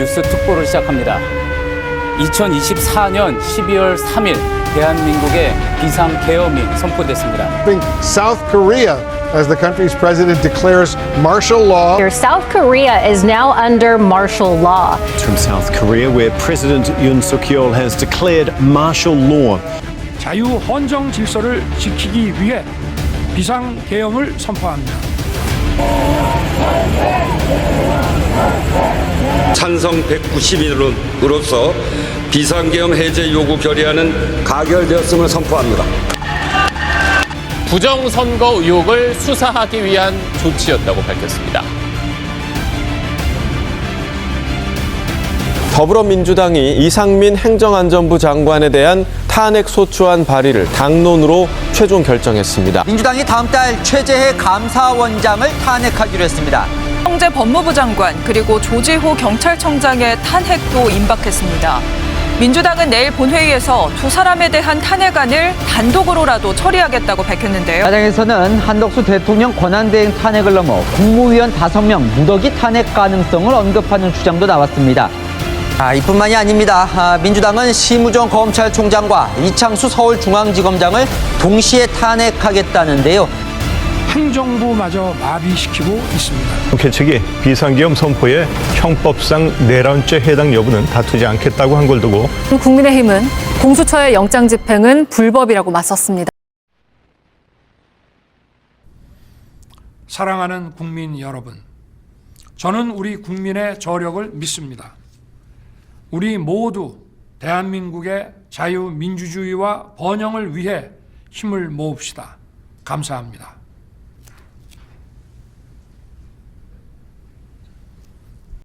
뉴스 특보를 시작합니다. 2024년 12월 3일 대한민국의 비상 계엄이 선포됐습니다. South Korea as the country's president declares martial law. South Korea is now under martial law. From South Korea, where President Yoon Suk Yeol has declared martial law. 자유 헌정 질서를 지키기 위해 비상 계엄을 선포합니다. 찬성 190인으로서 비상계엄 해제 요구 결의안은 가결되었음을 선포합니다. 부정선거 의혹을 수사하기 위한 조치였다고 밝혔습니다. 더불어민주당이 이상민 행정안전부 장관에 대한 탄핵 소추안 발의를 당론으로 최종 결정했습니다. 민주당이 다음 달 최재해 감사원장을 탄핵하기로 했습니다. 황제 법무부 장관 그리고 조지호 경찰청장의 탄핵도 임박했습니다. 민주당은 내일 본회의에서 두 사람에 대한 탄핵안을 단독으로라도 처리하겠다고 밝혔는데요. 야당에서는 한덕수 대통령 권한대행 탄핵을 넘어 국무위원 5명 무더기 탄핵 가능성을 언급하는 주장도 나왔습니다. 아, 이뿐만이 아닙니다. 아, 민주당은 심우정 검찰총장과 이창수 서울중앙지검장을 동시에 탄핵하겠다는데요. 행정부마저 마비시키고 있습니다. 개측이 비상계엄 선포에 형법상 내란죄 해당 여부는 다투지 않겠다고 한 걸 두고 국민의힘은 공수처의 영장 집행은 불법이라고 맞섰습니다. 사랑하는 국민 여러분, 저는 우리 국민의 저력을 믿습니다. 우리 모두 대한민국의 자유민주주의와 번영을 위해 힘을 모읍시다. 감사합니다.